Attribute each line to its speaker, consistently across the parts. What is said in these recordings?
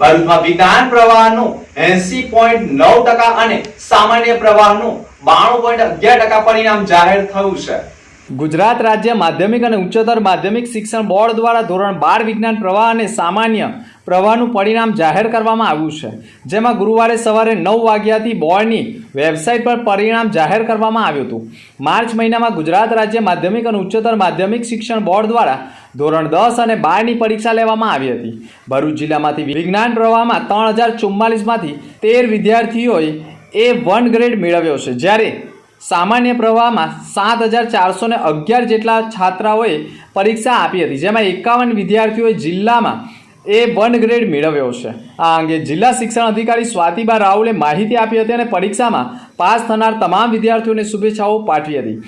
Speaker 1: ભરૂચમાં વિજ્ઞાન પ્રવાહનું એસી અને સામાન્ય પ્રવાહનું બાણું પરિણામ જાહેર થયું છે
Speaker 2: ગુજરાત રાજ્ય માધ્યમિક અને ઉચ્ચતર માધ્યમિક શિક્ષણ બોર્ડ દ્વારા ધોરણ બાર વિજ્ઞાન પ્રવાહ અને સામાન્ય પ્રવાહનું પરિણામ જાહેર કરવામાં આવ્યું છે જેમાં ગુરુવારે સવારે નવ વાગ્યાથી બોર્ડની વેબસાઇટ પર પરિણામ જાહેર કરવામાં આવ્યું હતું માર્ચ મહિનામાં ગુજરાત રાજ્ય માધ્યમિક અને ઉચ્ચતર માધ્યમિક શિક્ષણ બોર્ડ દ્વારા ધોરણ દસ અને બારની પરીક્ષા લેવામાં આવી હતી ભરૂચ જિલ્લામાંથી વિજ્ઞાન પ્રવાહમાં ત્રણ હજાર ચુમ્માલીસમાંથી તેર વિદ્યાર્થીઓએ એ વન ગ્રેડ મેળવ્યો છે જ્યારે સામાન્ય પ્રવાહમાં સાત હજાર ચારસો ને અગિયાર જેટલા છાત્રાઓએ પરીક્ષા આપી હતી જેમાં એકાવન વિદ્યાર્થીઓએ જિલ્લામાં એ વન ગ્રેડ મેળવ્યો છે આ અંગે જિલ્લા શિક્ષણ અધિકારી સ્વાતિબા રાઉલે માહિતી આપી હતી અને પરીક્ષામાં પાસ થનાર તમામ વિદ્યાર્થીઓને શુભેચ્છાઓ પાઠવી હતી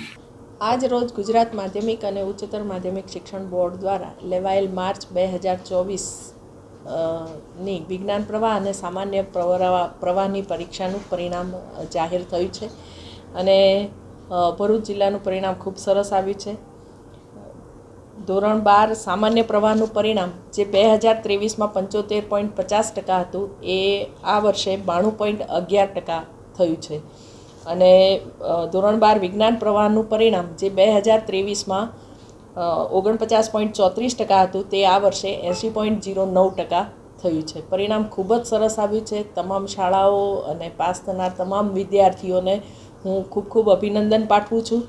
Speaker 3: આજ રોજ ગુજરાત માધ્યમિક અને ઉચ્ચતર માધ્યમિક શિક્ષણ બોર્ડ દ્વારા લેવાયેલ માર્ચ બે હજાર ચોવીસ ની વિજ્ઞાન પ્રવાહ અને સામાન્ય પ્રવાહ પ્રવાહની પરીક્ષાનું પરિણામ જાહેર થયું છે અને ભરૂચ જિલ્લાનું પરિણામ ખૂબ સરસ આવ્યું છે ધોરણ બાર સામાન્ય પ્રવાહનું પરિણામ જે બે હજાર ત્રેવીસમાં પંચોતેર પોઈન્ટ પચાસ ટકા હતું એ આ વર્ષે બાણું પોઈન્ટ અગિયાર ટકા થયું છે અને ધોરણ બાર વિજ્ઞાન પ્રવાહનું પરિણામ જે બે હજાર ત્રેવીસમાં ઓગણપચાસ પોઈન્ટ ચોત્રીસ ટકા હતું તે આ વર્ષે એંસી પોઈન્ટ જીરો નવ ટકા થયું છે પરિણામ ખૂબ જ સરસ આવ્યું છે તમામ શાળાઓ અને પાસ થનાર તમામ વિદ્યાર્થીઓને હું ખૂબ ખૂબ અભિનંદન પાઠવું છું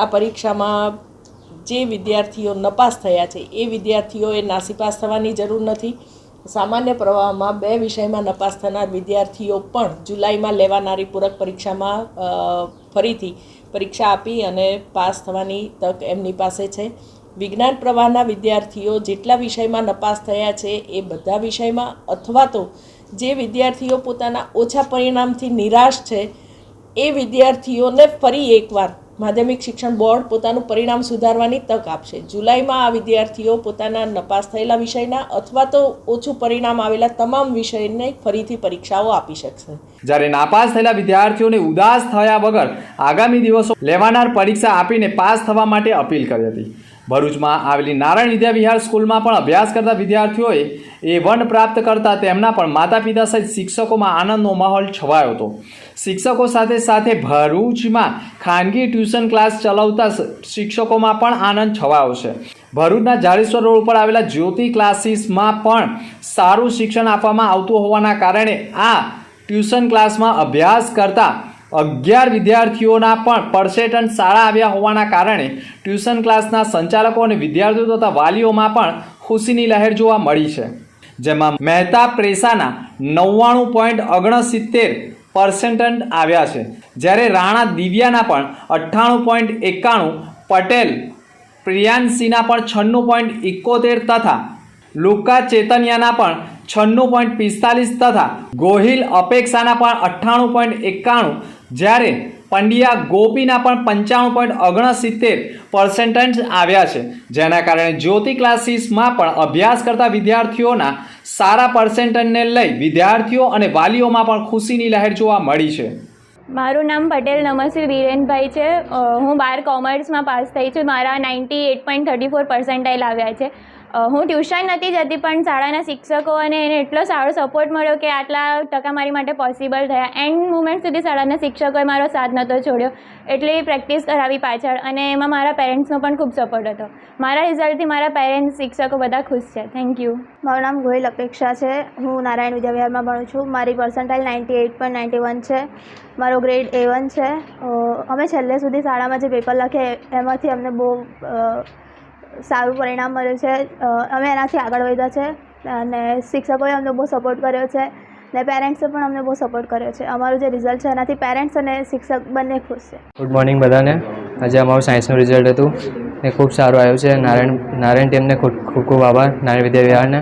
Speaker 3: આ પરીક્ષામાં જે વિદ્યાર્થીઓ નપાસ થયા છે એ વિદ્યાર્થીઓએ નાસીપાસ થવાની જરૂર નથી સામાન્ય પ્રવાહમાં બે વિષયમાં નપાસ થનાર વિદ્યાર્થીઓ પણ જુલાઈમાં લેવાનારી પૂરક પરીક્ષામાં ફરીથી પરીક્ષા આપી અને પાસ થવાની તક એમની પાસે છે વિજ્ઞાન પ્રવાહના વિદ્યાર્થીઓ જેટલા વિષયમાં નપાસ થયા છે એ બધા વિષયમાં અથવા તો જે વિદ્યાર્થીઓ પોતાના ઓછા પરિણામથી નિરાશ છે એ વિદ્યાર્થીઓને ફરી એકવાર માધ્યમિક શિક્ષણ બોર્ડ પોતાનું પરિણામ સુધારવાની તક આપશે જુલાઈમાં આ વિદ્યાર્થીઓ પોતાના નપાસ થયેલા વિષયના અથવા તો ઓછું પરિણામ આવેલા તમામ વિષયને ફરીથી પરીક્ષાઓ આપી શકશે
Speaker 2: જ્યારે નાપાસ થયેલા વિદ્યાર્થીઓને ઉદાસ થયા વગર આગામી દિવસો લેવાનાર પરીક્ષા આપીને પાસ થવા માટે અપીલ કરી હતી ભરૂચમાં આવેલી નારાયણ વિદ્યા વિહાર સ્કૂલમાં પણ અભ્યાસ કરતા વિદ્યાર્થીઓએ એ વન પ્રાપ્ત કરતાં તેમના પણ માતા પિતા સહિત શિક્ષકોમાં આનંદનો માહોલ છવાયો હતો શિક્ષકો સાથે સાથે ભરૂચમાં ખાનગી ટ્યુશન ક્લાસ ચલાવતા શિક્ષકોમાં પણ આનંદ છવાયો છે ભરૂચના જાડેશ્વર રોડ ઉપર આવેલા જ્યોતિ ક્લાસીસમાં પણ સારું શિક્ષણ આપવામાં આવતું હોવાના કારણે આ ટ્યુશન ક્લાસમાં અભ્યાસ કરતાં અગિયાર વિદ્યાર્થીઓના પણ પરસેટન શાળા આવ્યા હોવાના કારણે ટ્યુશન ક્લાસના સંચાલકો અને વિદ્યાર્થીઓ તથા વાલીઓમાં પણ ખુશીની લહેર જોવા મળી છે જેમાં મહેતા પ્રેસાના નવ્વાણું પોઈન્ટ ઓગણસિત્તેર પર્સેન્ટન આવ્યા છે જ્યારે રાણા દિવ્યાના પણ અઠ્ઠાણું પોઈન્ટ એકાણું પટેલ પ્રિયાંશીના પણ છન્નું પોઈન્ટ ઇકોતેર તથા લુકા ચેતન્યાના પણ છન્નું પોઈન્ટ પિસ્તાલીસ તથા ગોહિલ અપેક્ષાના પણ અઠ્ઠાણું પોઈન્ટ એકાણું જ્યારે પંડ્યા ગોપીના પણ પંચાણું પોઈન્ટ ઓગણસિત્તેર પર્સન્ટેજ આવ્યા છે જેના કારણે જ્યોતિ ક્લાસીસમાં પણ અભ્યાસ કરતા વિદ્યાર્થીઓના સારા પર્સન્ટેજને લઈ વિદ્યાર્થીઓ અને વાલીઓમાં પણ ખુશીની લહેર જોવા મળી છે
Speaker 4: મારું નામ પટેલ નમસ્વી વિરેનભાઈ છે હું બાર કોમર્સમાં પાસ થઈ છું મારા ninety eight point thirty four percentile આવ્યા છે હું ટ્યુશન નથી જતી પણ શાળાના શિક્ષકો અને એને એટલો સારો સપોર્ટ મળ્યો કે આટલા ટકા મારી માટે પોસિબલ થયા એન્ડ મુમેન્ટ સુધી શાળાના શિક્ષકોએ મારો સાથ નહોતો છોડ્યો એટલે પ્રેક્ટિસ કરાવી પાછળ અને એમાં મારા પેરેન્ટ્સનો પણ ખૂબ સપોર્ટ હતો મારા રિઝલ્ટથી મારા પેરેન્ટ્સ શિક્ષકો બધા ખુશ છે થેન્ક યુ
Speaker 5: મારું નામ ગોહિલ અપેક્ષા છે હું નારાયણ વિદ્યાવિહારમાં ભણું છું મારી percentile ninety eight point ninety one છે મારો ગ્રેડ એ વન છે અમે છેલ્લે સુધી શાળામાં જે પેપર લખે એમાંથી અમને બહુ સારું પરિણામ મળ્યું છે અમે એનાથી આગળ વધ્યા છે અને શિક્ષકોએ અમને બહુ સપોર્ટ કર્યો છે ને પેરેન્ટ્સે પણ અમને બહુ સપોર્ટ કર્યો છે અમારું જે રિઝલ્ટ છે એનાથી પેરેન્ટ્સ અને શિક્ષક બંને ખુશ છે
Speaker 6: ગુડ મોર્નિંગ બધાને આજે અમારું સાયન્સનું રિઝલ્ટ હતું એ ખૂબ સારું આવ્યું છે નારાયણ નારાયણ ટીમને ખૂબ ખૂબ આભાર નારાયણ વિદ્યા વિહારને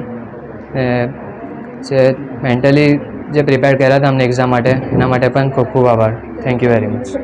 Speaker 6: જે મેન્ટલી જે પ્રિપેર કર્યા હતા અમને એક્ઝામ માટે એના માટે પણ ખૂબ ખૂબ આભાર થેન્ક યુ વેરી મચ